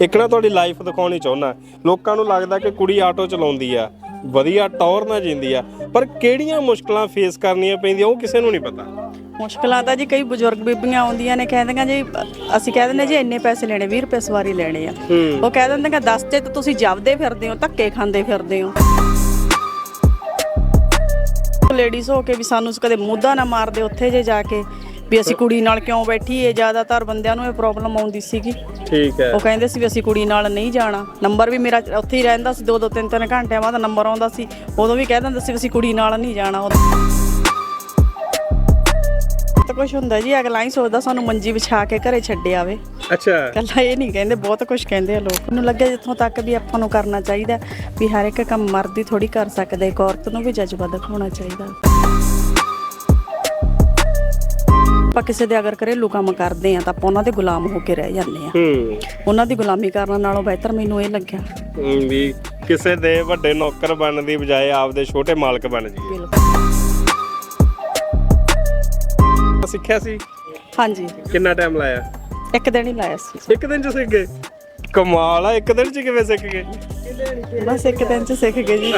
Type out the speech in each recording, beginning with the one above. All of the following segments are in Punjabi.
ਇੱਕ ਨਾ ਤੁਹਾਡੀ ਲਾਈਫ ਦਿਖਾਉਣੀ ਚਾਹੁੰਦਾ। ਲੋਕਾਂ ਨੂੰ ਲੱਗਦਾ ਕਿ ਕੁੜੀ ਆਟੋ ਚਲਾਉਂਦੀ ਆ। ਵਧੀਆ ਟੌਰ ਨਾਲ ਜਿੰਦੀ ਆ। ਪਰ ਕਿਹੜੀਆਂ ਮੁਸ਼ਕਲਾਂ ਫੇਸ ਕਰਨੀਆਂ ਪੈਂਦੀਆਂ ਉਹ ਕਿਸੇ ਨੂੰ ਨਹੀਂ ਪਤਾ। ਮੁਸ਼ਕਲਾਂ ਤਾਂ ਜੀ ਕਈ ਬਜ਼ੁਰਗ ਬੀਬੀਆਂ ਆਉਂਦੀਆਂ ਨੇ ਕਹਿੰਦੀਆਂ ਜੀ ਅਸੀਂ ਕਹਿ ਦਿੰਦੇ ਜੀ ਇੰਨੇ ਪੈਸੇ ਲੈਣੇ 20 ਰੁਪਏ ਸਵਾਰੀ ਲੈਣੇ ਆ। ਉਹ ਕਹਿ ਦਿੰਦੇ ਕਿ 10 ਤੇ ਤਾਂ ਤੁਸੀਂ ਜਬਦੇ ਫਿਰਦੇ ਹੋ ਧੱਕੇ ਖਾਂਦੇ ਫਿਰਦੇ ਹੋ। ਲੇਡੀਜ਼ ਹੋ ਕੇ ਵੀ ਸਾਨੂੰ ਕਦੇ ਮੁੱਦਾ ਨਾ ਮਾਰਦੇ ਉੱਥੇ ਜੇ ਜਾ ਕੇ। ਵੀ ਅਸੀਂ ਕੁੜੀ ਨਾਲ ਕਿਉਂ ਬੈਠੀਏ? ਜ਼ਿਆਦਾਤਰ ਬੰਦਿਆਂ ਨੂੰ ਇਹ ਪ੍ਰੋਬਲਮ ਆਉਂਦੀ ਸੀਗੀ। ਠੀਕ ਹੈ। ਉਹ ਕਹਿੰਦੇ ਸੀ ਵੀ ਅਸੀਂ ਕੁੜੀ ਨਾਲ ਨਹੀਂ ਜਾਣਾ। ਨੰਬਰ ਵੀ ਮੇਰਾ ਉੱਥੇ ਹੀ ਰਹਿੰਦਾ ਸੀ ਦੋ ਦੋ ਤਿੰਨ ਤਿੰਨ ਘੰਟਿਆਂ ਬਾਅਦ ਨੰਬਰ ਆਉਂਦਾ ਸੀ। ਉਦੋਂ ਵੀ ਕਹਿ ਦਿੰਦੇ ਸੀ ਵੀ ਅਸੀਂ ਕੁੜੀ ਨਾਲ ਨਹੀਂ ਜਾਣਾ ਤਾਂ ਕੁਝ ਹੁੰਦਾ ਜੀ ਅਗਲਾ ਹੀ ਸੋਚਦਾ ਸਾਨੂੰ ਮੰਜੀ ਵਿਛਾ ਕੇ ਘਰੇ ਛੱਡੇ ਆਵੇ। ਅੱਛਾ। ਕੱਲਾ ਇਹ ਨਹੀਂ ਕਹਿੰਦੇ ਬਹੁਤ ਕੁਝ ਕਹਿੰਦੇ ਆ ਲੋਕ। ਮੈਨੂੰ ਲੱਗਿਆ ਜਿੱਥੋਂ ਤੱਕ ਵੀ ਆਪਾਂ ਨੂੰ ਕਰਨਾ ਚਾਹੀਦਾ ਵੀ ਹਰ ਇੱਕ ਕੰਮ ਮਰਦ ਥੋੜੀ ਕਰ ਸਕਦਾ ਇੱਕ ਔਰਤ ਨੂੰ ਵੀ ਜਜ਼ਬਾ ਦਿਖਾਉਣਾ ਚਾਹੀਦਾ। ਆਪਾਂ ਕਿਸੇ ਦੇ ਅਗਰ ਘਰੇਲੂ ਕੰਮ ਕਰਦੇ ਆ ਤਾਂ ਆਪਾਂ ਉਹਨਾਂ ਦੇ ਗੁਲਾਮ ਹੋ ਕੇ ਰਹਿ ਜਾਂਦੇ ਆ ਹੂੰ। ਉਹਨਾਂ ਦੀ ਗੁਲਾਮੀ ਕਰਨ ਨਾਲੋਂ ਬਿਹਤਰ ਮੈਨੂੰ ਇਹ ਲੱਗਿਆ। ਹਮ, ਵੀ ਕਿਸੇ ਦੇ ਵੱਡੇ ਨੌਕਰ ਬਣਨ ਦੀ ਬਜਾਏ ਆਪਦੇ ਛੋਟੇ ਮਾਲਕ ਬਣ ਜੀ ਬਿਲਕੁਲ। ਸਿੱਖਿਆ ਸੀ? ਹਾਂਜੀ। ਕਿੰਨਾ ਟਾਈਮ ਲਾਇਆ? ਇੱਕ ਦਿਨ ਹੀ ਲਾਇਆ ਸੀ। ਇੱਕ ਦਿਨ ਚ ਸਿੱਖ ਗਏ? ਕਮਾਲ ਆ ਇੱਕ ਦਿਨ ਚ ਕਿਵੇਂ ਸਿੱਖ ਗਏ? ਬਸ ਇੱਕ ਦਿਨ ਚ ਸਿੱਖ ਗਏ ਜੀ।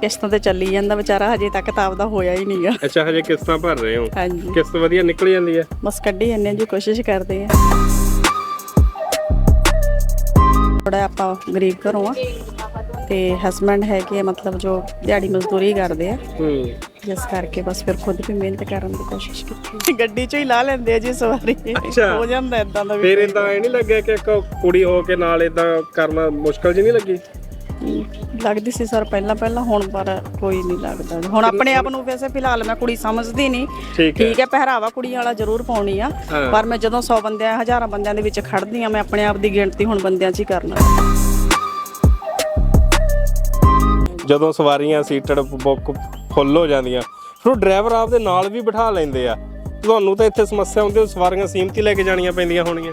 ਕਿਸ਼ਤਾਂ ਤੇ ਚੱਲੀ ਜਾਂਦਾ ਵਿਚਾਰਾ ਹਜੇ ਤੱਕ ਤਾਂ ਆਪਦਾ ਹੋਇਆ ਹੀ ਨਹੀਂਗਾ। ਅੱਛਾ ਹਜੇ ਕਿਸ਼ਤਾਂ ਭਰ ਰਹੇ ਹੋ? ਹਾਂਜੀ। ਕਿਸ਼ਤ ਵਧੀਆ ਨਿਕਲ ਜਾਂਦੀ ਹੈ? ਬਸ ਕੱਢੀ ਜਾਂਦੇ ਹਾਂ ਜੀ ਕੋਸ਼ਿਸ਼ ਕਰਦੇ ਆ ਥੋੜਾ ਆਪਾਂ ਗਰੀਬ ਘਰੋਂ ਆ। ਤੇ ਹਸਬੰਡ ਹੈਗੇ ਆ ਮਤਲਬ ਜੋ ਦਿਹਾੜੀ ਮਜ਼ਦੂਰੀ ਕਰਦੇ ਆ। ਹੂੰ। ਜਿਸ ਕਰਕੇ ਬਸ ਫਿਰ ਖੁਦ ਵੀ ਮਿਹਨਤ ਕਰਨ ਦੀ ਕੋਸ਼ਿਸ਼ ਕੀਤੀ। ਗੱਡੀ ਚੋਂ ਹੀ ਲਾ ਲੈਂਦੇ ਆ ਜੀ ਸਵਾਰੀ। ਅੱਛਾ। ਹੋ ਜਾਂਦਾ ਇਦਾਂ ਦਾ ਵੀ। ਫਿਰ ਇਦਾਂ ਐ ਨਹੀਂ ਲੱਗਿਆ ਕਿ ਇੱਕ ਕੁੜੀ ਹੋ ਕੇ ਨਾਲ ਇਦਾਂ ਕਰਨਾ ਮੁਸ਼ਕਲ ਜੀ ਨਹੀਂ ਲੱਗੀ? ਲੱਗਦੀ ਸੀ ਸਰ ਪਹਿਲਾਂ ਪਹਿਲਾਂ ਹੁਣ ਪਰ ਕੋਈ ਨਹੀਂ ਲੱਗਦਾ। ਹੁਣ ਆਪਣੇ ਆਪ ਨੂੰ ਵੈਸੇ ਫਿਲਹਾਲ ਮੈਂ ਕੁੜੀ ਸਮਝਦੀ ਨਹੀਂ। ਠੀਕ ਹੈ। ਠੀਕ ਹੈ ਪਹਿਰਾਵਾ ਕੁੜੀ ਵਾਲਾ ਜ਼ਰੂਰ ਪਾਉਣੀ ਆ। ਹਾਂ। ਪਰ ਮੈਂ ਜਦੋਂ 100 ਬੰਦਿਆਂ ਹਜ਼ਾਰਾਂ ਬੰਦਿਆਂ ਦੇ ਵਿੱਚ ਖੜਦੀ ਆ ਮੈਂ ਆਪਣੇ ਆਪ ਦੀ ਗਿਣਤੀ ਹੁਣ ਬੰਦਿਆਂ 'ਚ ਹੀ ਕਰਨਾ ਜਦੋਂ ਸਵਾਰੀਆਂ ਸੀਟਡ ਬੁੱਕ ਫੁੱਲ ਹੋ ਜਾਂਦੀਆਂ ਫਿਰ ਉਹ ਡਰਾਈਵਰ ਆਪਦੇ ਨਾਲ ਵੀ ਬਿਠਾ ਲੈਂਦੇ ਆ। ਤੁਹਾਨੂੰ ਤਾਂ ਇੱਥੇ ਸਮੱਸਿਆ ਹੁੰਦੀ ਉਹ ਸਵਾਰੀਆਂ ਸੀਮਤ ਲੈ ਕੇ ਜਾਣੀਆਂ ਪੈਂਦੀਆਂ ਹੋਣਗੀਆਂ।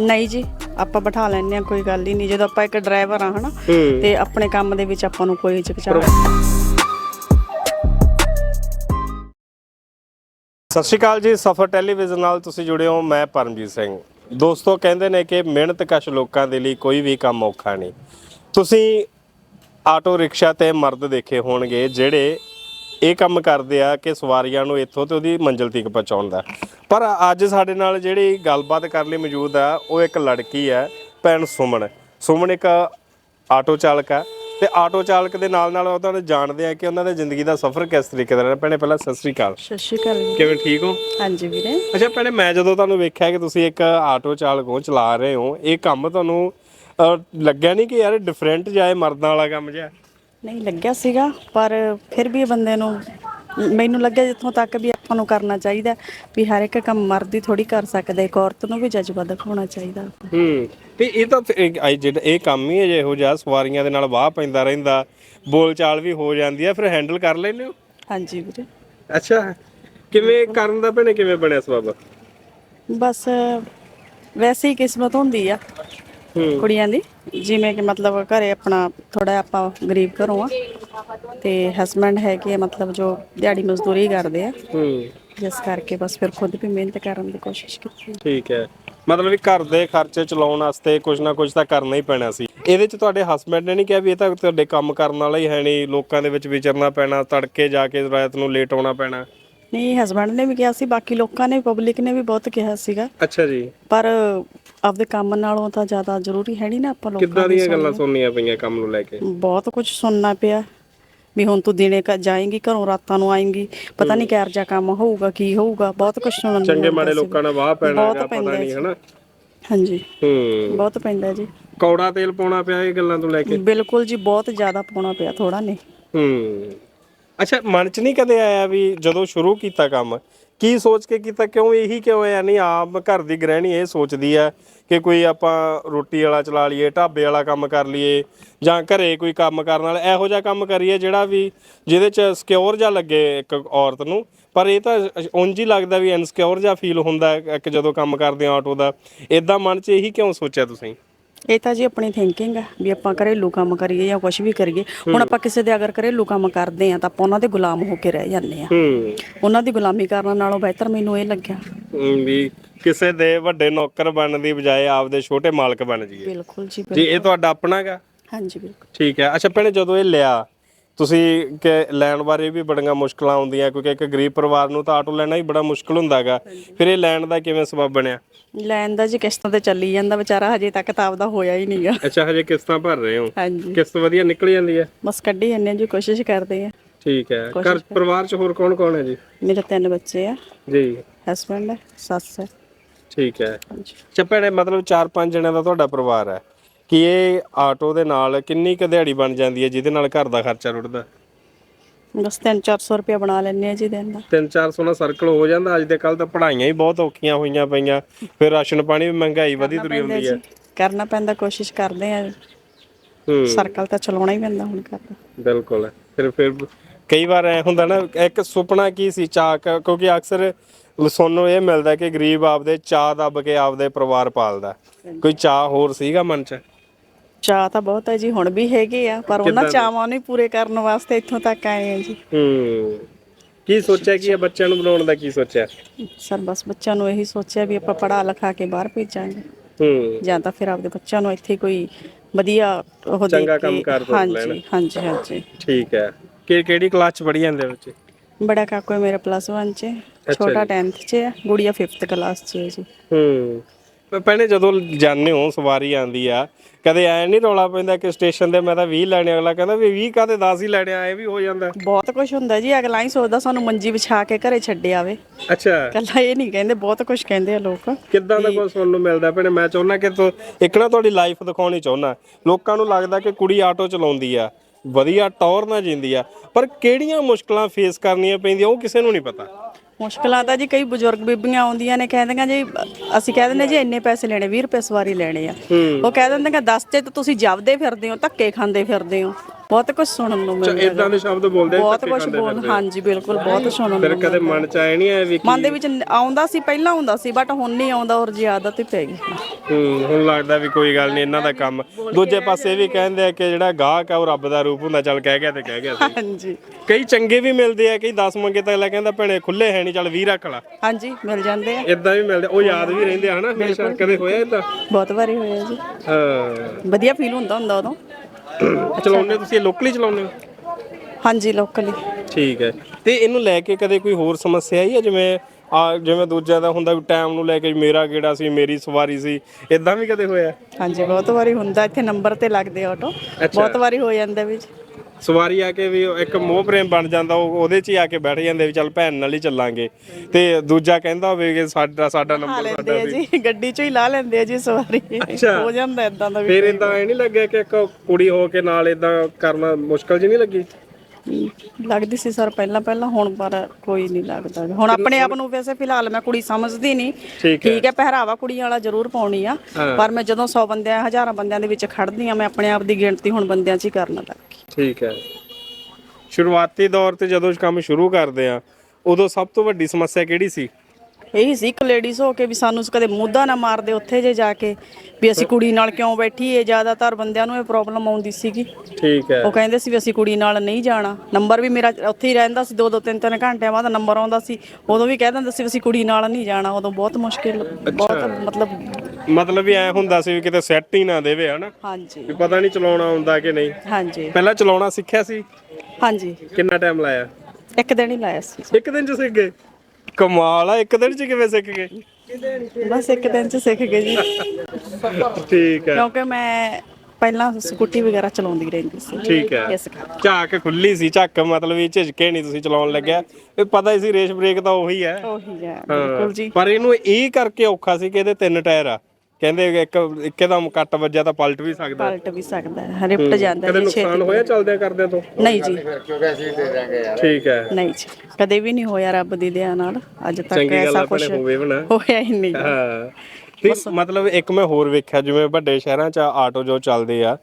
ਨਹੀਂ ਜੀ ਆਪਾਂ ਬਿਠਾ ਲੈਂਦੇ ਆ ਕੋਈ ਗੱਲ ਹੀ ਨਹੀਂ। ਜਦੋਂ ਆਪਾਂ ਇੱਕ ਡਰਾਈਵਰ ਆ ਹਨਾ ਹੂੰ। ਤੇ ਆਪਣੇ ਕੰਮ ਦੇ ਵਿੱਚ ਆਪਾਂ ਨੂੰ ਕੋਈ ਝਕਚਾਹਟ ਸਤਿ ਸ਼੍ਰੀ ਅਕਾਲ ਜੀ ਸਫਰ ਟੈਲੀਵਿਜ਼ਨ ਨਾਲ ਤੁਸੀਂ ਜੁੜੇ ਹੋ ਮੈਂ ਪਰਮਜੀਤ ਸਿੰਘ। ਦੋਸਤੋ ਕਹਿੰਦੇ ਨੇ ਕਿ ਮਿਹਨਤ ਕਸ਼ ਲੋਕਾਂ ਦੇ ਲਈ ਕੋਈ ਵੀ ਕੰਮ ਔਖਾ ਨਹੀਂ। ਤੁਸੀਂ ਆਟੋ ਰਿਕਸ਼ਾ ਤੇ ਮਰਦ ਦੇਖੇ ਹੋਣਗੇ ਜਿਹੜੇ ਇਹ ਕੰਮ ਕਰਦੇ ਆ ਕਿ ਸਵਾਰੀਆਂ ਨੂੰ ਇੱਥੋਂ ਤੇ ਉਹਦੀ ਮੰਜ਼ਿਲ ਤੱਕ ਪਹੁੰਚਾਉਣ ਦਾ। ਪਰ ਅੱਜ ਸਾਡੇ ਨਾਲ ਜਿਹੜੀ ਗੱਲਬਾਤ ਕਰਨ ਲਈ ਮੌਜੂਦ ਆ ਉਹ ਇੱਕ ਲੜਕੀ ਹੈ ਭੈਣ ਸੁਮਨ। ਸੁਮਨ ਇੱਕ ਆਟੋ ਚਾਲਕ ਆ ਤੇ ਆਟੋ ਚਾਲਕ ਦੇ ਨਾਲ ਨਾਲ ਉਹਨਾਂ ਨੂੰ ਜਾਣਦੇ ਆ ਕਿ ਉਹਨਾਂ ਦੇ ਜ਼ਿੰਦਗੀ ਦਾ ਸਫ਼ਰ ਕਿਸ ਤਰੀਕੇ ਦਾ ਰਿਹਾ। ਭੈਣੇ ਪਹਿਲਾਂ ਸਤਿ ਸ੍ਰੀ ਅਕਾਲ। ਸਤਿ ਸ਼੍ਰੀ ਅਕਾਲ ਜੀ। ਕਿਵੇਂ ਠੀਕ ਹੋ? ਹਾਂਜੀ ਵੀਰੇ। ਅੱਛਾ ਭੈਣੇ ਮੈਂ ਜਦੋਂ ਤੁਹਾਨੂੰ ਵੇਖਿਆ ਕਿ ਤੁਸੀਂ ਇੱਕ ਆਟੋ ਚਾਲਕ ਹੋ ਚਲਾ ਰਹੇ ਹੋ ਇਹ ਕੰਮ ਤੁਹਾਨੂੰ ਅਹ, ਲੱਗਿਆ ਨਹੀਂ ਕਿ ਯਾਰ ਡਿਫਰੈਂਟ ਜਾਏ ਮਰਦਾਂ ਵਾਲਾ ਕੰਮ ਜਿਹਾ? ਨਹੀਂ ਲੱਗਿਆ ਸੀਗਾ ਪਰ ਫਿਰ ਵੀ ਬੰਦੇ ਨੂੰ ਮੈਨੂੰ ਲੱਗਿਆ ਜਿੱਥੋਂ ਤੱਕ ਵੀ ਆਪਾਂ ਨੂੰ ਕਰਨਾ ਚਾਹੀਦਾ ਵੀ ਹਰ ਇੱਕ ਕੰਮ ਮਰਦ ਹੀ ਥੋੜੀ ਕਰ ਸਕਦਾ ਇੱਕ ਔਰਤ ਨੂੰ ਵੀ ਜਜ਼ਬਾ ਦਿਖਾਉਣਾ ਚਾਹੀਦਾ। ਹੂੰ ਤੇ ਇਹ ਤਾਂ ਇਹ- ਇਹ ਜਿਹੜਾ ਇਹ ਕੰਮ ਹੀ ਹੈ ਇਹੋ ਜਿਹਾ ਸਵਾਰੀਆਂ ਦੇ ਨਾਲ ਵਾਹ ਪੈਂਦਾ ਰਹਿੰਦਾ ਬੋਲ ਚਾਲ ਵੀ ਹੋ ਜਾਂਦੀ ਆ ਫਿਰ ਹੈਂਡਲ ਕਰ ਲੈਂਦੇ ਹੋ? ਹਾਂਜੀ ਵੀਰੇ। ਅੱਛਾ ਕਿਵੇਂ ਕਰਨ ਦਾ ਭੈਣੇ ਕਿਵੇਂ ਬਣਿਆ ਸਬਬ? ਬਸ ਵੈਸੇ ਹੀ ਕਿਸਮਤ ਹੁੰਦੀ ਆ। ਕੁੜੀਆਂ ਦੀ ਜਿਵੇਂ ਕਿ ਮਤਲਬ ਘਰੇ ਆਪਣਾ ਥੋੜਾ ਆਪਾਂ ਗਰੀਬ ਘਰੋਂ ਆ। ਤੇ ਹਸਬੰਡ ਹੈਗੇ ਆ ਮਤਲਬ ਜੋ ਦਿਹਾੜੀ ਮਜ਼ਦੂਰੀ ਕਰਦੇ ਆ। ਹੂੰ। ਜਿਸ ਕਰਕੇ ਬਸ ਫਿਰ ਖੁਦ ਵੀ ਮਿਹਨਤ ਕਰਨ ਦੀ ਕੋਸ਼ਿਸ਼ ਕੀਤੀ। ਠੀਕ ਹੈ। ਮਤਲਬ ਵੀ ਘਰ ਦੇ ਖਰਚੇ ਚਲਾਉਣ ਵਾਸਤੇ ਕੁਝ ਨਾ ਕੁਝ ਤਾਂ ਕਰਨਾ ਹੀ ਪੈਣਾ ਸੀ। ਇਹਦੇ ਚ ਤੁਹਾਡੇ ਹਸਬੰਡ ਨੇ ਨਹੀਂ ਕਿਹਾ ਵੀ ਇਹ ਤਾਂ ਤੁਹਾਡੇ ਕੰਮ ਕਰਨ ਵਾਲਾ ਹੀ ਹੈ ਨਹੀਂ ਲੋਕਾਂ ਦੇ ਵਿੱਚ ਵਿਚਰਨਾ ਪੈਣਾ ਤੜਕੇ ਜਾ ਕੇ ਰਾਤ ਨੂੰ ਲੇਟ ਆਉਣਾ ਪੈਣਾ। ਨਹੀਂ ਹਸਬੰਡ ਨੇ ਵੀ ਕਿਹਾ ਸੀ ਬਾਕੀ ਲੋਕਾਂ ਨੇ ਪਬਲਿਕ ਨੇ ਵੀ ਬਹੁਤ ਕਿਹਾ ਸੀਗਾ। ਅੱਛਾ ਜੀ। ਪਰ ਆਪਦੇ ਕੰਮ ਨਾਲੋਂ ਤਾਂ ਜ਼ਿਆਦਾ ਜ਼ਰੂਰੀ ਹੈ ਨਹੀਂ ਨਾ ਆਪਾਂ ਲੋਕਾਂ ਕਿੱਦਾਂ ਦੀ ਦੀਆਂ ਗੱਲਾਂ ਸੁਣਨੀਆਂ ਪਈਆਂ ਕੰਮ ਨੂੰ ਲੈ ਕੇ? ਬਹੁਤ ਕੁਝ ਸੁਣਨਾ ਪਿਆ। ਵੀ ਹੁਣ ਤੂੰ ਦਿਨੇ ਕ ਜਾਏਂਗੀ ਘਰੋਂ ਰਾਤਾਂ ਨੂੰ ਆਏਂਗੀ। ਪਤਾ ਨਹੀਂ ਕਿਹੋ ਜਿਹਾ ਕੰਮ ਹੋਊਗਾ ਕੀ ਹੋਊਗਾ ਬਹੁਤ ਕੁਝ ਸੁਣਨ ਨੂੰ ਚੰਗੇ ਮਾੜੇ। ਲੋਕਾਂ ਨਾਲ ਵਾਹ ਪੈਣਾ ਹੈਗਾ ਪਤਾ ਨਹੀਂ। ਹਨਾ? ਹਾਂਜੀ। ਹੂੰ। ਬਹੁਤ ਪੈਂਦਾ ਜੀ। ਕੌੜਾ ਤੇਲ ਪਾਉਣਾ ਪਿਆ ਇਹ ਗੱਲਾਂ ਤੋਂ ਲੈ ਕੇ? ਬਿਲਕੁਲ ਜੀ ਬਹੁਤ ਜ਼ਿਆਦਾ ਪਾਉਣਾ ਪਿਆ ਥੋੜਾ ਨਹੀਂ। ਹੂੰ। ਅੱਛਾ, ਮਨ ਚ ਨਹੀਂ ਕਦੇ ਆਇਆ ਵੀ ਜਦੋਂ ਸ਼ੁਰੂ ਕੀਤਾ ਕੰਮ, ਕੀ ਸੋਚ ਕੇ ਕੀਤਾ? ਕਿਉਂ ਇਹੀ ਕਿਉਂ ਆਇਆ ਨਹੀਂ, ਆਪ ਘਰ ਦੀ ਗ੍ਰਹਿਣੀ ਇਹ ਸੋਚਦੀ ਆ ਕਿ ਕੋਈ ਆਪਾਂ ਰੋਟੀ ਵਾਲਾ ਚਲਾ ਲਈਏ, ਢਾਬੇ ਵਾਲਾ ਕੰਮ ਕਰ ਲਈਏ, ਜਾਂ ਘਰੇ ਕੋਈ ਕੰਮ ਕਰਨ ਵਾਲਾ, ਇਹੋ ਜਿਹਾ ਕੰਮ ਕਰੀਏ ਜਿਹੜਾ ਵੀ ਜਿਹਦੇ ਚ ਸਿਕਿਉਰ ਜਾਂ ਲੱਗੇ ਇੱਕ ਔਰਤ ਨੂੰ। ਪਰ ਇਹ ਤਾਂ ਉਂਝ ਹੀ ਲੱਗਦਾ ਵੀ ਇਨਸਿਕਿਉਰ ਜਿਹਾ ਫੀਲ ਹੁੰਦਾ ਹੈ ਇੱਕ ਜਦੋਂ ਕੰਮ ਕਰਦੇ ਆ ਆਟੋ ਦਾ। ਇਦਾਂ ਮਨ ਚ ਇਹੀ ਕਿਉਂ ਸੋਚਿਆ ਤੁਸੀਂ? ਇਹ ਤਾਂ ਜੀ ਆਪਣੀ ਥਿੰਕਿੰਗ ਹੈ ਵੀ ਆਪਾਂ ਘਰੇਲੂ ਕੰਮ ਕਰੀਏ ਜਾਂ ਕੁਝ ਵੀ ਕਰੀਏ। ਹੁਣ ਆਪਾਂ ਕਿਸੇ ਦੇ ਅਗਰ ਘਰੇਲੂ ਕੰਮ ਕਰਦੇ ਆ ਤਾਂ ਆਪਾਂ ਉਹਨਾਂ ਦੇ ਗੁਲਾਮ ਹੋ ਕੇ ਰਹਿ ਜਾਂਦੇ ਆ। ਹੂੰ। ਉਹਨਾਂ ਦੀ ਗੁਲਾਮੀ ਕਰਨ ਨਾਲੋਂ ਬਿਹਤਰ ਮੈਨੂੰ ਇਹ ਲੱਗਿਆ। ਹਮ, ਵੀ ਕਿਸੇ ਦੇ ਵੱਡੇ ਨੌਕਰ ਬਣਨ ਦੀ ਬਜਾਏ ਆਪਦੇ ਛੋਟੇ ਮਾਲਕ ਬਣ ਜਾਈਏ। ਬਿਲਕੁਲ ਜੀ ਜੀ ਇਹ ਤੁਹਾਡਾ ਆਪਣਾਗਾ ਹਾਂਜੀ ਬਿਲਕੁਲ। ਠੀਕ ਹੈ। ਅੱਛਾ ਭੈਣੇ ਜਦੋਂ ਇਹ ਲਿਆ ਤੁਸੀਂ ਕਿ ਲੈਣ ਬਾਰੇ ਵੀ ਬੜੀਆਂ ਮੁਸ਼ਕਲਾਂ ਆਉਂਦੀਆਂ ਕਿਉਂਕਿ ਇੱਕ ਗਰੀਬ ਪਰਿਵਾਰ ਨੂੰ ਤਾਂ ਆਟੋ ਲੈਣਾ ਹੀ ਬੜਾ ਮੁਸ਼ਕਲ ਹੁੰਦਾਗਾ ਫਿਰ ਇਹ ਲੈਣ ਦਾ ਕਿਵੇਂ ਸਬਬ ਬਣਿਆ? ਲੈਣ ਦਾ ਜੀ ਕਿਸ਼ਤਾਂ ਤੇ ਚੱਲੀ ਜਾਂਦਾ ਵਿਚਾਰਾ ਹਜੇ ਤੱਕ ਤਾਂ ਆਪਦਾ ਹੋਇਆ ਹੀ ਨਹੀਂਗਾ ਅੱਛਾ ਹਜੇ ਕਿਸ਼ਤਾਂ ਭਰ ਰਹੇ ਹੋ? ਹਾਂਜੀ। ਕਿਸ਼ਤ ਵਧੀਆ ਨਿਕਲ ਜਾਂਦੀ ਹੈ? ਬਸ ਕੱਢੀ ਜਾਂਦੇ ਹਾਂ ਜੀ ਕੋਸ਼ਿਸ਼ ਕਰਦੇ ਆ ਠੀਕ ਹੈ। ਘਰ ਪਰਿਵਾਰ ਚ ਹੋਰ ਕੌਣ ਕੌਣ ਹੈ ਜੀ? ਮੇਰੇ ਤਿੰਨ ਬੱਚੇ ਆ। ਜੀ। ਹਸਬੰਡ ਹੈ ਸੱਸ। ਹੈ ਠੀਕ ਹੈ। ਹਾਂਜੀ। ਚੱਪੜੇ ਮਤਲਬ 4-5 ਜਣਿਆਂ ਦਾ ਤੁਹਾਡਾ ਪਰਿਵਾਰ ਹੈ। ਕਿ ਇਹ ਆਟੋ ਦੇ ਨਾਲ ਕਿੰਨੀ ਕੁ ਦਿਹਾੜੀ ਬਣ ਜਾਂਦੀ ਹੈ ਜਿਹਦੇ ਨਾਲ ਘਰ ਦਾ ਖਰਚਾ ਰੁੜਦਾ? ਬਸ 3-400 ਰੁਪਇਆ ਬਣਾ ਲੈਂਦੇ ਆ ਜੀ ਦਿਨ ਦਾ। 3-400 ਨਾਲ ਸਰਕਲ ਹੋ ਜਾਂਦਾ। ਅੱਜ ਦੇ ਕੱਲ ਤਾਂ ਪੜ੍ਹਾਈਆਂ ਹੀ ਬਹੁਤ ਔਖੀਆਂ ਹੋਈਆਂ ਪਈਆਂ। ਫਿਰ ਰਾਸ਼ਨ ਪਾਣੀ ਵੀ ਮਹਿੰਗਾਈ ਵਧੀ ਤੁਰੀ ਹੁੰਦੀ ਹੈ। ਕਰਨਾ ਪੈਂਦਾ ਕੋਸ਼ਿਸ਼ ਕਰਦੇ ਆ ਹੂੰ। ਸਰਕਲ ਤਾਂ ਚਲਾਉਣਾ ਹੀ ਪੈਂਦਾ ਹੁਣ ਕਰਦਾ ਬਿਲਕੁਲ। ਫਿਰ ਫਿਰ ਕਈ ਵਾਰ ਐ ਹੁੰਦਾ ਨਾ ਇੱਕ ਸੁਪਨਾ ਕੀ ਸੀ? ਚਾਹ ਕ- ਕਿਉਂਕਿ ਅਕਸਰ ਸੋਨੂੰ ਇਹ ਮਿਲਦਾ ਕਿ ਗਰੀਬ ਆਪਦੇ ਚਾਹ ਦੱਬ ਕੇ ਆਪਦੇ ਪਰਿਵਾਰ ਪਾਲਦਾ। ਕੋਈ ਚਾਹ ਹੋਰ ਸੀਗਾ ਮਨ 'ਚ? ਚਾਹ ਤਾਂ ਬਹੁਤ ਹੈ ਜੀ ਹੁਣ ਵੀ ਹੈਗੇ ਆ ਪਰ ਉਹਨਾਂ ਚਾਵਾਂ ਨੂੰ ਪੂਰੇ ਕਰਨ ਵਾਸਤੇ ਇੱਥੋਂ ਤੱਕ ਆਏ ਆ ਜੀ। ਹੂੰ। ਕੀ ਸੋਚਿਆ ਕੀ ਹੈ ਬੱਚਿਆਂ ਨੂੰ ਬਣਾਉਣ ਦਾ ਕੀ ਸੋਚਿਆ? ਸਰ ਬਸ ਬੱਚਿਆਂ ਨੂੰ ਇਹੀ ਸੋਚਿਆ ਵੀ ਆਪਾਂ ਪੜਾ ਲਿਖਾ ਕੇ ਬਾਹਰ ਭੇਜਾਂਗੇ। ਹੂੰ। ਜਾਂ ਤਾਂ ਫਿਰ ਆਪਦੇ ਬੱਚਿਆਂ ਨੂੰ ਇੱਥੇ ਕੋਈ ਵਧੀਆ ਉਹ ਦੇ ਚੰਗਾ ਕੰਮ ਕਾਰ ਤੋਂ ਲੈਣ। ਹਾਂਜੀ ਹਾਂਜੀ। ਹਾਂਜੀ ਠੀਕ ਹੈ। ਕਿ ਕਿਹੜੀ ਕਲਾਸ 'ਚ ਪੜ੍ਹੀ ਜਾਂਦੇ ਬੱਚੇ? ਬੜਾ ਕਾਕੂ ਹੈ ਮੇਰਾ ਪਲੱਸ 1 ਚ ਹੈ, ਛੋਟਾ 10th ਚ ਹੈ ਗੁੜੀਆ 5th ਕਲਾਸ ਚ ਹੈ ਜੀ। ਹੂੰ। ਪ- ਭੈਣੇ ਜਦੋਂ ਜਾਂਦੇ ਹੋ ਸਵਾਰੀ ਆਂਦੀ ਆ ਕਦੇ ਐ ਨਹੀਂ ਰੌਲਾ ਪੈਂਦਾ ਕਿ ਸਟੇਸ਼ਨ ਤੇ ਮੈਂ ਤਾਂ 20 ਲੈਣੇ ਅਗਲਾ ਕਹਿੰਦਾ ਵੀ 20 ਕਾਤੇ 10 ਹੀ ਲੈਣੇ ਆਏ ਵੀ ਹੋ ਜਾਂਦਾ। ਬਹੁਤ ਕੁਝ ਹੁੰਦਾ ਜੀ ਅਗਲਾ ਹੀ ਸੋਚਦਾ ਸਾਨੂੰ ਮੰਜੀ ਵਿਛਾ ਕੇ ਘਰੇ ਛੱਡ ਆਵੇ। ਅੱਛਾ। ਕੱਲਾ ਇਹ ਨਹੀਂ ਕਹਿੰਦੇ ਬਹੁਤ ਕੁਝ ਕਹਿੰਦੇ ਆ ਲੋਕ। ਕਿੱਦਾਂ ਦਾ ਕੁਝ ਸੁਣਨ ਨੂੰ ਮਿਲਦਾ? ਭੈਣੇ ਮੈਂ ਚਾਹੁੰਦਾ ਕਿ ਤੂੰ ਇੱਕ ਨਾ ਤੁਹਾਡੀ ਲਾਈਫ ਦਿਖਾਉਣੀ ਚਾਹੁੰਦਾ। ਲੋਕਾਂ ਨੂੰ ਲੱਗਦਾ ਕਿ ਕੁੜੀ ਆਟੋ ਚਲਾਉਂਦੀ ਆ ਵਧੀਆ ਟੌਰ ਨਾਲ ਜਿੰਦੀ ਆ ਪਰ ਕਿਹੜੀਆਂ ਮੁਸ਼ਕਲਾਂ ਫੇਸ ਕਰਨੀਆਂ ਪੈਂਦੀਆਂ ਉਹ ਕਿਸੇ ਨੂੰ ਨਹੀਂ ਪਤਾ। ਮੁਸ਼ਕਲਾਂ ਤਾਂ ਜੀ ਕਈ ਬਜ਼ੁਰਗ ਬੀਬੀਆਂ ਆਉਂਦੀਆਂ ਨੇ ਕਹਿੰਦੀਆਂ ਜੀ ਅਸੀਂ ਕਹਿ ਦਿੰਦੇ ਜੀ ਇੰਨੇ ਪੈਸੇ ਲੈਣੇ 20 ਰੁਪਏ ਸਵਾਰੀ ਲੈਣੇ ਆ। ਉਹ ਕਹਿ ਦਿੰਦੇ ਕਿ 10 ਤੇ ਤੁਸੀਂ ਜਬਦੇ ਫਿਰਦੇ ਹੋ ਧੱਕੇ ਖਾਂਦੇ ਫਿਰਦੇ ਹੋ। ਬਹੁਤ ਕੁਝ ਸੁਣਨ ਨੂੰ ਮਿਲਦਾ ਇਦਾਂ ਦੇ ਸ਼ਬਦ ਬੋਲਦੇ ਬਹੁਤ ਕੁਝ ਬੋਲ ਹਾਂਜੀ ਬਿਲਕੁਲ ਬਹੁਤ ਸੁਣਨ ਫਿਰ ਨੂੰ ਕਦੇ ਮਨ ਚ ਆਇਆ ਨਹੀਂ ਆਇਆ ਵੀ ਮਨ ਦੇ ਵਿੱਚ ਆਉਂਦਾ ਸੀ ਪਹਿਲਾਂ ਆਉਂਦਾ ਸੀ ਬਟ ਹੁਣ ਨਹੀਂ ਆਉਂਦਾ ਔਰ ਜੀ ਆਦਤ ਹੀ ਪੈ ਗਈ। ਹੂੰ ਹੁਣ ਲੱਗਦਾ ਵੀ ਕੋਈ ਗੱਲ ਨਹੀਂ ਇਹਨਾਂ ਦਾ ਕੰਮ। ਦੂਜੇ ਪਾਸੇ ਵੀ ਕਹਿੰਦੇ ਆ ਕਿ ਜਿਹੜਾ ਗਾਹਕ ਆ ਉਹ ਰੱਬ ਦਾ ਰੂਪ ਹੁੰਦਾ ਚੱਲ ਕਹਿ ਗਿਆ ਤੇ ਕਹਿ ਗਿਆ ਸੀ। ਹਾਂਜੀ। ਕਈ ਚੰਗੇ ਵੀ ਮਿਲਦੇ ਆ ਕਈ 10 ਮੰਗੇ ਤਾਂ ਅਗਲਾ ਕਹਿੰਦਾ ਭੈਣੇ ਖੁੱਲੇ ਹੈ ਨਹੀਂ ਚੱਲ 20 ਰੱਖ ਲਾ। ਹਾਂਜੀ ਮਿਲ ਜਾਂਦੇ ਆ। ਇਦਾਂ ਵੀ ਮਿਲਦੇ ਉਹ ਯਾਦ ਵੀ ਰਹਿੰਦੇ ਆ ਹਨਾ ਹਮੇਸ਼ਾ। ਕਦੇ ਹੋਇਆ ਇਦਾਂ ਬਹੁਤ ਵਾਰੀ ਹੋਇਆ ਜੀ। ਹਾਂ। ਵਧੀਆ ਫੀਲ ਹੁੰਦਾ ਹੁੰਦਾ ਉਦੋਂ। ਚਲਾਉਂਦੇ ਤੁਸੀਂ ਲੋਕਲੀ ਚਲਾਉਂਦੇ ਹੋ? ਹਾਂਜੀ ਲੋਕਲੀ ਠੀਕ ਹੈ। ਤੇ ਇਹਨੂੰ ਲੈ ਕੇ ਕਦੇ ਕੋਈ ਹੋਰ ਸਮੱਸਿਆ ਆਈ ਹੈ ਜਿਵੇਂ ਆ ਜਿਵੇਂ ਦੂਜਿਆਂ ਦਾ ਹੁੰਦਾ ਵੀ ਟਾਈਮ ਨੂੰ ਲੈ ਕੇ ਮੇਰਾ ਗੇੜਾ ਸੀ ਮੇਰੀ ਸਵਾਰੀ ਸੀ ਇਦਾਂ ਵੀ ਕਦੇ ਹੋਇਆ? ਹਾਂਜੀ ਬਹੁਤ ਵਾਰੀ ਹੁੰਦਾ ਇੱਥੇ ਨੰਬਰ ਤੇ ਲੱਗਦੇ ਆਟੋ ਬਹੁਤ ਵਾਰੀ ਹੋ ਜਾਂਦਾ ਵਿੱਚ ਸਵਾਰੀ ਆ ਕੇ ਵੀ ਇੱਕ ਮੋਹ ਪ੍ਰੇਮ ਬਣ ਜਾਂਦਾ ਉਹ ਉਹਦੇ 'ਚ ਹੀ ਆ ਕੇ ਬੈਠ ਜਾਂਦੇ ਵੀ ਚੱਲ ਭੈਣ ਨਾਲ ਹੀ ਚੱਲਾਂਗੇ। ਤੇ ਦੂਜਾ ਕਹਿੰਦਾ ਹੋਵੇ ਕਿ ਸਾਡਾ ਸਾਡਾ ਲਾ ਨੰਬਰ ਲੈਂਦੇ ਆ ਜੀ ਗੱਡੀ ਚੋਂ ਹੀ ਲਾ ਲੈਂਦੇ ਆ ਜੀ ਸਵਾਰੀ। ਅੱਛਾ। ਹੋ ਜਾਂਦਾ ਇਦਾਂ ਦਾ ਵੀ। ਫਿਰ ਇਦਾਂ ਐ ਨਹੀਂ ਲੱਗਿਆ ਕਿ ਇੱਕ ਕੁੜੀ ਹੋ ਕੇ ਨਾਲ ਇਦਾਂ ਕਰਨਾ ਮੁਸ਼ਕਲ ਜੀ ਨਹੀਂ ਲੱਗੀ? ਲੱਗਦੀ ਸੀ ਸਰ ਪਹਿਲਾਂ ਪਹਿਲਾਂ ਹੁਣ ਪਰ ਕੋਈ ਨਹੀਂ ਲੱਗਦਾ। ਹੁਣ ਆਪਣੇ ਆਪ ਨੂੰ ਵੈਸੇ ਫਿਲਹਾਲ ਮੈਂ ਕੁੜੀ ਸਮਝਦੀ ਨਹੀਂ। ਠੀਕ ਹੈ। ਠੀਕ ਹੈ ਪਹਿਰਾਵਾ ਕੁੜੀਆਂ ਵਾਲਾ ਜ਼ਰੂਰ ਪਾਉਣੀ ਆ। ਪਰ ਮੈਂ ਜਦੋਂ 100 ਬੰਦਿਆਂ ਹਜ਼ਾਰਾਂ ਬੰਦਿਆਂ ਦੇ ਵਿੱਚ ਖੜਦੀ ਆ ਮੈਂ ਆਪਣੇ ਆਪ ਦੀ ਗਿਣਤੀ ਹੁਣ ਬੰਦਿਆਂ 'ਚ ਹੀ ਕਰਨ ਲੱਗ ਗਈ। ਠੀਕ ਹੈ। ਸ਼ੁਰੂਆਤੀ ਦੌਰ ਤੇ ਜਦੋਂ ਕੰਮ ਸ਼ੁਰੂ ਕਰਦੇ ਆ ਉਦੋਂ ਸਭ ਤੋਂ ਵੱਡੀ ਸਮੱਸਿਆ ਕਿਹੜੀ ਸੀ? ਇਹੀ ਸੀ ਇੱਕ ਲੇਡੀਜ਼ ਹੋ ਕੇ ਵੀ ਸਾਨੂੰ ਕਦੇ ਮੁੱਦਾ ਨਾ ਮਾਰਦੇ ਉੱਥੇ ਜੇ ਜਾ ਕੇ ਵੀ ਅਸੀਂ ਕੁੜੀ ਨਾਲ ਕਿਉਂ ਬੈਠੀਏ? ਜ਼ਿਆਦਾਤਰ ਬੰਦਿਆਂ ਨੂੰ ਇਹ ਪ੍ਰੋਬਲਮ ਆਉਂਦੀ ਸੀਗੀ। ਠੀਕ ਹੈ। ਉਹ ਕਹਿੰਦੇ ਸੀ ਵੀ ਅਸੀਂ ਕੁੜੀ ਨਾਲ ਨਹੀਂ ਜਾਣਾ। ਨੰਬਰ ਵੀ ਮੇਰਾ ਉੱਥੇ ਹੀ ਰਹਿੰਦਾ ਸੀ ਦੋ ਦੋ ਤਿੰਨ ਤਿੰਨ ਘੰਟਿਆਂ ਬਾਅਦ ਨੰਬਰ ਆਉਂਦਾ ਸੀ। ਉਦੋਂ ਵੀ ਕਹਿ ਦਿੰਦੇ ਸੀ ਵੀ ਅਸੀਂ ਕੁੜੀ ਨਾਲ ਨਹੀਂ ਜਾਣਾ। ਉਦੋਂ ਬਹੁਤ ਮੁਸ਼ਕਿਲ ਬਹੁਤ ਮਤਲਬ ਮਤਲਬ ਵੀ ਐ ਹੁੰਦਾ ਸੀ ਵੀ ਕਿਤੇ ਸੈੱਟ ਹੀ ਨਾ ਦੇਵੇ ਹਨਾ? ਹਾਂਜੀ। ਵੀ ਪਤਾ ਨਹੀਂ ਚਲਾਉਣਾ ਆਉਂਦਾ ਕਿ ਨਹੀਂ। ਹਾਂਜੀ। ਪਹਿਲਾਂ ਚਲਾਉਣਾ ਸਿੱਖਿਆ ਸੀ? ਹਾਂਜੀ। ਕਿੰਨਾ ਟਾਈਮ ਲਾਇਆ? ਇੱਕ ਦਿਨ ਹੀ ਲਾਇਆ ਸੀ। ਇੱਕ ਦਿਨ ਚ ਸਿੱਖ ਗਏ? ਕਮਾਲ ਆ ਇੱਕ ਦਿਨ ਚ ਕਿਵੇਂ ਸਿੱਖ ਗਏ? ਬਸ ਇੱਕ ਦਿਨ ਚ ਸਿੱਖ ਗਏ ਜੀ। ਠੀਕ ਹੈ। ਕਿਉਂਕਿ ਮੈਂ ਪਹਿਲਾਂ ਸਕੂਟੀ ਵਗੈਰਾ ਚਲਾਉਂਦੀ ਰਹਿੰਦੀ ਸੀ। ਠੀਕ ਹੈ। ਇਸ ਕਰਕੇ। ਝਾਕ ਖੁੱਲੀ ਸੀ ਝੱਕ ਮਤਲਬ ਵੀ ਝਿਜਕੇ ਨਹੀਂ ਤੁਸੀਂ ਚਲਾਉਣ ਲੱਗਿਆ। ਇਹ ਪਤਾ ਹੀ ਸੀ ਰੇਸ ਬ੍ਰੇਕ ਤਾਂ ਉਹੀ ਹੈ। ਉਹੀ ਹੈ। ਬਿਲਕੁਲ ਜੀ। ਪਰ ਇਹਨੂੰ ਇਹ ਕਰਕੇ ਔਖਾ ਸੀ ਕਿ ਇਹਦੇ ਤਿੰਨ ਟਾਇਰ ਆ। ਕਹਿੰਦੇ ਇੱਕ ਇੱਕਦਮ ਕੱਟ ਵੱਜਿਆ ਤਾਂ ਪਲਟ ਵੀ ਸਕਦਾ। ਪਲਟ ਵੀ ਸਕਦਾ ਹੈ। ਰਿਪਟ ਜਾਂਦਾ ਕਦੇ ਜੀ ਨੁਕਸਾਨ ਹੋਇਆ ਚੱਲਦਿਆਂ ਕਰਦਿਆਂ ਤੋਂ? ਨਹੀਂ ਜੀ। ਠੀਕ ਹੈ। ਨਹੀਂ ਜੀ ਕਦੇ ਵੀ ਨਹੀਂ ਹੋਇਆ ਰੱਬ ਦੀ ਦਇਆ ਨਾਲ ਅੱਜ ਤੱਕ ਚੰਗੀ ਗੱਲ ਐਸਾ ਕੁਝ ਭੈਣੇ ਹੋਵੇ ਨਾ। ਹੋਇਆ ਹੀ ਨਹੀਂ। ਹਾਂ। ਤੇ ਮਤਲਬ ਇੱਕ ਮੈਂ ਹੋਰ ਵੇਖਿਆ ਜਿਵੇਂ ਵੱਡੇ ਸ਼ਹਿਰਾਂ 'ਚ ਆਟੋ ਜੋ ਚੱਲਦੇ ਆ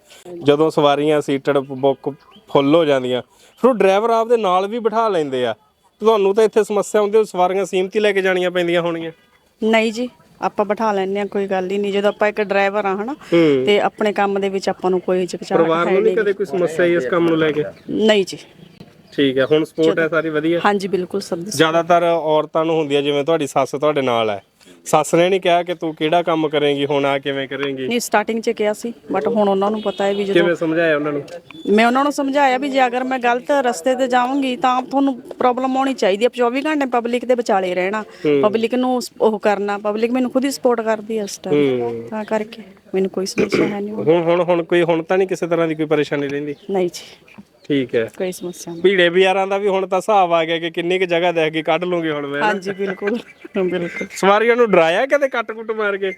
ਜਦੋਂ ਸਵਾਰੀਆਂ ਸੀਟਡ ਬੁੱਕ ਫੁੱਲ ਹੋ ਜਾਂਦੀਆਂ ਫਿਰ ਉਹ ਡਰਾਈਵਰ ਆਪਦੇ ਨਾਲ ਵੀ ਬਿਠਾ ਲੈਂਦੇ ਆ। ਤੁਹਾਨੂੰ ਤਾਂ ਇੱਥੇ ਸਮੱਸਿਆ ਹੁੰਦੀ ਉਹ ਸਵਾਰੀਆਂ ਸੀਮਤੀ ਲੈ ਕੇ ਜਾਣੀਆਂ ਪੈਂਦੀਆਂ ਹੋਣਗੀਆਂ। ਨਹੀਂ ਜੀ ਆਪਾਂ ਬਿਠਾ ਲੈਂਦੇ ਆ ਕੋਈ ਗੱਲ ਹੀ ਨਹੀਂ। ਜਦੋਂ ਆਪਾਂ ਇੱਕ ਡਰਾਈਵਰ ਆ ਹਨਾ ਤੇ ਆਪਣੇ ਕੰਮ ਦੇ ਵਿੱਚ ਆਪਾਂ ਨੂੰ ਕੋਈ ਝਕਝਾਕ ਪਰਿਵਾਰ ਨੂੰ ਨਹੀਂ ਨਹੀਂ। ਕਦੇ ਕੋਈ ਸਮੱਸਿਆ ਆਈ ਇਸ ਕੰਮ ਨੂੰ ਲੈ ਕੇ? ਨਹੀਂ ਜੀ। ਠੀਕ ਹੈ ਹੁਣ ਸਪੋਰਟ ਹੈ ਸਾਰੀ ਵਧੀਆ? ਹਾਂਜੀ ਬਿਲਕੁਲ ਸਭ ਦੀ ਜ਼ਿਆਦਾਤਰ ਔਰਤਾਂ ਨੂੰ ਹੁੰਦੀ ਹੈ ਜਿਵੇਂ ਤੁਹਾਡੀ ਸੱਸ ਤੁਹਾਡੇ ਨਾਲ ਹੈ। ਸੱਸ ਨੇ ਨਹੀਂ ਕਿਹਾ ਕਿ ਤੂੰ ਕਿਹੜਾ ਕੰਮ ਕਰੇਂਗੀ ਹੁਣ ਆ ਕਿਵੇਂ ਕਰੇਂਗੀ? ਨਹੀਂ ਸਟਾਰਟਿੰਗ 'ਚ ਕਿਹਾ ਸੀ ਬਟ ਹੁਣ ਉਹਨਾਂ ਨੂੰ ਪਤਾ ਹੈ ਵੀ ਜਦੋਂ ਕਿਵੇਂ ਸਮਝਾਇਆ ਉਹਨਾਂ ਨੂੰ? ਮੈਂ ਉਹਨਾਂ ਨੂੰ ਸਮਝਾਇਆ ਵੀ ਜੇ ਅਗਰ ਮੈਂ ਗਲਤ ਰਸਤੇ ਤੇ ਜਾਵਾਂਗੀ ਤਾਂ ਤੁਹਾਨੂੰ ਪ੍ਰੋਬਲਮ ਆਉਣੀ ਚਾਹੀਦੀ ਹੈ। 24 ਘੰਟੇ ਪਬਲਿਕ ਦੇ ਵਿਚਾਲੇ ਰਹਿਣਾ ਪਬਲਿਕ ਨੂੰ ਸ- ਉਹ ਕਰਨਾ ਪਬਲਿਕ ਮੈਨੂੰ ਖੁਦ ਹੀ ਸਪੋਰਟ ਕਰਦੀ ਹੈ ਇਸ ਟਾਈਮ ਤਾਂ ਕਰਕੇ ਮੈਨੂੰ ਕੋਈ ਸਮੱਸਿਆ ਹੈ ਨਹੀਂ। ਹੁਣ ਹੁਣ ਹੁਣ ਕੋਈ ਹੁਣ ਤਾਂ ਨਹੀਂ ਕਿਸੇ ਤਰ੍ਹਾਂ ਦੀ ਕੋਈ ਪਰੇਸ਼ਾਨੀ ਰਹਿੰਦੀ ਨਹੀਂ ਜੀ। ਠੀਕ ਹੈ। ਕੋਈ ਸਮੱਸਿਆ ਨਹੀਂ। ਭੀੜੇ ਬਿਆਰਾਂ ਦਾ ਵੀ ਹੁਣ ਤਾਂ ਹਿਸਾਬ ਆ ਗਿਆ ਕਿ ਕਿੰਨੀ ਕੁ ਜਗ੍ਹਾ ਦੇਖ ਕੇ ਕੱਢ ਲੂੰਗੀ ਹੁਣ ਮੈਂ ਹਾਂਜੀ ਬਿਲਕੁਲ ਬਿਲਕੁਲ। ਸਵਾਰੀਆਂ ਨੂੰ ਡਰਾਇਆ ਕਦੇ ਕੱਟ-ਕੁੱਟ ਮਾਰ ਕੇ?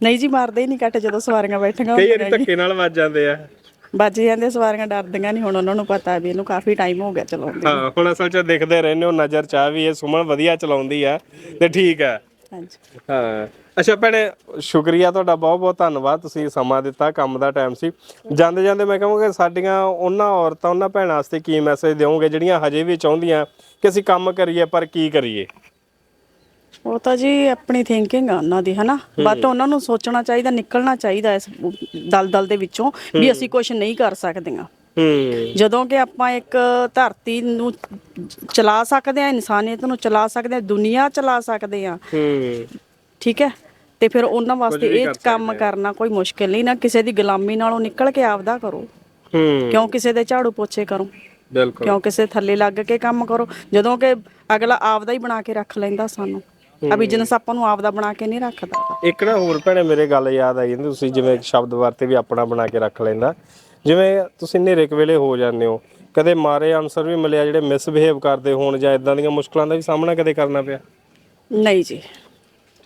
ਨਹੀਂ ਜੀ ਮਾਰਦੇ ਹੀ ਨਹੀਂ ਕੱਟ ਜਦੋਂ ਸਵਾਰੀਆਂ ਬੈਠੀਆਂ ਕਈ ਵਾਰੀ ਧੱਕੇ ਨਾਲ ਵੱਜ ਜਾਂਦੇ ਆ। ਵੱਜ ਜਾਂਦੇ ਸਵਾਰੀਆਂ ਡਰਦੀਆਂ ਨਹੀਂ ਹੁਣ ਉਹਨਾਂ ਨੂੰ ਪਤਾ ਵੀ ਇਹਨੂੰ ਕਾਫੀ ਟਾਈਮ ਹੋ ਗਿਆ ਚਲਾਉਂਦੇ ਹਾਂ ਹੁਣ ਅਸਲ 'ਚ ਦੇਖਦੇ ਰਹਿੰਦੇ ਹੋ ਨਜ਼ਰ ਚ ਆ ਵੀ ਇਹ ਸੁਮਨ ਵਧੀਆ ਚਲਾਉਂਦੀ ਆ ਤੇ ਠੀਕ ਹੈ ਹਾਂਜੀ। ਹਾਂ। ਅੱਛਾ ਭੈਣੇ ਸ਼ੁਕਰੀਆ ਤੁਹਾਡਾ ਬਹੁਤ ਬਹੁਤ ਧੰਨਵਾਦ। ਤੁਸੀਂ ਸਮਾਂ ਦਿੱਤਾ ਕੰਮ ਦਾ ਟਾਈਮ ਸੀ। ਜਾਂਦੇ ਜਾਂਦੇ ਮੈਂ ਕਹਾਂਗਾ ਸਾਡੀਆਂ ਉਹਨਾਂ ਔਰਤਾਂ ਉਹਨਾਂ ਭੈਣਾਂ ਵਾਸਤੇ ਕੀ ਮੈਸੇਜ ਦਿਓਗੇ ਜਿਹੜੀਆਂ ਹਜੇ ਵੀ ਚਾਹੁੰਦੀਆਂ ਕਿ ਅਸੀਂ ਕੰਮ ਕਰੀਏ ਪਰ ਕੀ ਕਰੀਏ? ਉਹ ਤਾਂ ਜੀ ਆਪਣੀ ਥਿੰਕਿੰਗ ਆ ਉਹਨਾਂ ਦੀ ਹਨਾ? ਬਟ ਉਹਨਾਂ ਨੂੰ ਸੋਚਣਾ ਚਾਹੀਦਾ ਨਿਕਲਣਾ ਚਾਹੀਦਾ ਇਸ ਦਲਦਲ ਦੇ ਵਿੱਚੋਂ ਵੀ ਅਸੀਂ ਕੁਝ ਨਹੀਂ ਕਰ ਸਕਦੀਆਂ। ਹੂੰ। ਜਦੋਂ ਕਿ ਆਪਾਂ ਇੱਕ ਧਰਤੀ ਨੂੰ ਚਲਾ ਸਕਦੇ ਆ ਇਨਸਾਨੀਅਤ ਨੂੰ ਚਲਾ ਸਕਦੇ ਆ ਦੁਨੀਆ ਚਲਾ ਸਕਦੇ ਆ ਹੂੰ। ਠੀਕ ਹੈ? ਤੇ ਫਿਰ ਉਹਨਾਂ ਵਾਸਤੇ ਇਹ ਕੰਮ ਕਰਨਾ ਕੋਈ ਮੁਸ਼ਕਿਲ ਨਹੀਂ ਨਾ ਕਿਸੇ ਦੀ ਗੁਲਾਮੀ ਨਾਲੋਂ ਨਿਕਲ ਕੇ ਆਪਦਾ ਕਰੋ। ਹੂੰ। ਕਿਉਂ ਕਿਸੇ ਦੇ ਝਾੜੂ ਪੋਛੇ ਕਰੋ? ਬਿਲਕੁਲ। ਕਿਉਂ ਕਿਸੇ ਥੱਲੇ ਲੱਗ ਕੇ ਕੰਮ ਕਰੋ? ਜਦੋਂ ਕਿ ਅਗਲਾ ਆਪਦਾ ਹੀ ਬਣਾ ਕੇ ਰੱਖ ਲੈਂਦਾ ਸਾਨੂੰ। ਆ ਬਿਜ਼ਨਸ ਆਪਾਂ ਨੂੰ ਆਪਦਾ ਬਣਾ ਕੇ ਨਹੀਂ ਰੱਖਦਾ। ਇੱਕ ਨਾ ਹੋਰ ਭੈਣੇ ਮੇਰੇ ਗੱਲ ਯਾਦ ਆਈ ਜਾਂਦੀ ਤੁਸੀਂ ਜਿਵੇਂ ਇੱਕ ਸ਼ਬਦ ਵਰਤੇ ਵੀ ਆਪਣਾ ਬਣਾ ਕੇ ਰੱਖ ਲੈਂਦਾ। ਜਿਵੇਂ ਤੁਸੀਂ ਨੇਰੇ ਵੇਲੇ ਹੋ ਜਾਂਦੇ ਹੋ ਕਦੇ ਮਾਰੇ ਆਨਸਰ ਵੀ ਮਿਲਿਆ ਜਿਹੜੇ ਮਿਸਬਿਹੇਵ ਕਰਦੇ ਹੋਣ ਜਾਂ ਇਦਾਂ ਦੀਆਂ ਮੁਸ਼ਕਲਾਂ ਦਾ ਵੀ ਸਾਹਮਣਾ ਕਦੇ ਕਰਨਾ ਪਿਆ? ਨਹੀਂ ਜੀ।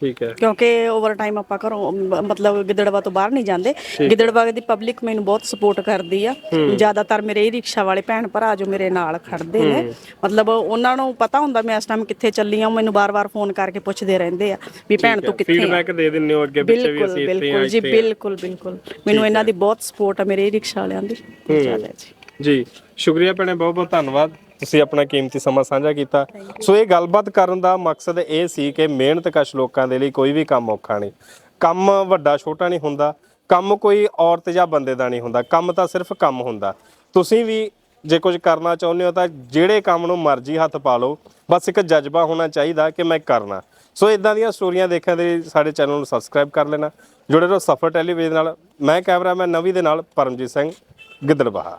ਠੀਕ ਹੈ। ਕਿਉਂਕਿ ਓਵਰ ਟਾਈਮ ਆਪਾਂ ਘਰੋਂ ਮ- ਮਤਲਬ ਗਿੱਦੜਵਾ ਤੋਂ ਬਾਹਰ ਨਹੀਂ ਜਾਂਦੇ। ਗਿੱਦੜਵਾ ਦੀ ਪਬਲਿਕ ਮੈਨੂੰ ਬਹੁਤ ਸਪੋਰਟ ਕਰਦੀ ਆ। ਜ਼ਿਆਦਾਤਰ ਮੇਰੇ ਰਿਕਸ਼ਾ ਵਾਲੇ ਭੈਣ ਭਰਾ ਜੋ ਮੇਰੇ ਨਾਲ ਖੜਦੇ ਨੇ। ਮਤਲਬ ਉਹਨਾਂ ਨੂੰ ਪਤਾ ਹੁੰਦਾ ਮੈਂ ਇਸ ਟਾਈਮ ਕਿੱਥੇ ਚੱਲੀ ਆ ਮੈਨੂੰ ਬਾਰ-ਬਾਰ ਫੋਨ ਕਰਕੇ ਪੁੱਛਦੇ ਰਹਿੰਦੇ ਆ ਵੀ ਭੈਣ ਤੂੰ ਕਿੱਥੇ ਆ? ਫੀਡਬੈਕ ਦੇ ਦਿੰਦੇ ਹੋ ਅੱਗੇ ਪਿੱਛੇ ਵੀ ਬਿਲਕੁਲ ਅਸੀਂ ਇੱਥੇ ਆ ਬਿਲਕੁਲ ਜੀ ਬਿਲਕੁਲ ਬਿਲਕੁਲ। ਮੈਨੂੰ ਇਹਨਾਂ ਦੀ ਬਹੁਤ ਸਪੋਰਟ ਆ ਮੇਰੇ ਰਿਕਸ਼ਾ ਵਾਲਿਆਂ ਦੀ। ਜ਼ਿਆਦਾ ਜੀ। ਜੀ, ਸ਼ੁਕਰੀਆ ਭੈਣੇ, ਬਹੁਤ ਬਹੁਤ ਧੰਨਵਾਦ। ਤੁਸੀਂ ਆਪਣਾ ਕੀਮਤੀ ਸਮਾਂ ਸਾਂਝਾ ਕੀਤਾ। ਸੋ ਇਹ ਗੱਲਬਾਤ ਕਰਨ ਦਾ ਮਕਸਦ ਇਹ ਸੀ ਕਿ ਮਿਹਨਤਕਸ਼ ਲੋਕਾਂ ਦੇ ਲਈ ਕੋਈ ਵੀ ਕੰਮ ਔਖਾ ਨਹੀਂ। ਕੰਮ ਵੱਡਾ, ਛੋਟਾ ਨਹੀਂ ਹੁੰਦਾ। ਕੰਮ ਕੋਈ ਔਰਤ ਜਾਂ ਬੰਦੇ ਦਾ ਨਹੀਂ ਹੁੰਦਾ। ਕੰਮ ਤਾਂ ਸਿਰਫ ਕੰਮ ਹੁੰਦਾ। ਤੁਸੀਂ ਵੀ ਜੇ ਕੁਝ ਕਰਨਾ ਚਾਹੁੰਦੇ ਹੋ ਤਾਂ ਜਿਹੜੇ ਕੰਮ ਨੂੰ ਮਰਜ਼ੀ ਹੱਥ ਪਾ ਲਓ। ਬਸ ਇੱਕ ਜਜ਼ਬਾ ਹੋਣਾ ਚਾਹੀਦਾ ਕਿ ਮੈਂ ਕਰਨਾ। ਸੋ ਇਦਾਂ ਦੀਆਂ ਸਟੋਰੀਆਂ ਦੇਖਣ ਦੇ ਲਈ ਸਾਡੇ ਚੈਨਲ ਨੂੰ ਸਬਸਕ੍ਰਾਈਬ ਕਰ ਲੈਣਾ। ਜੁੜੇ ਰਹੋ ਸਫਰ ਟੈਲੀਵਿਜ਼ਨ ਨਾਲ। ਮੈਂ ਕੈਮਰਾਮੈਨ ਨਵੀ ਦੇ ਨਾਲ ਪਰਮਜੀਤ ਸਿੰਘ ਗਿੱਦੜਬਾਹਾ।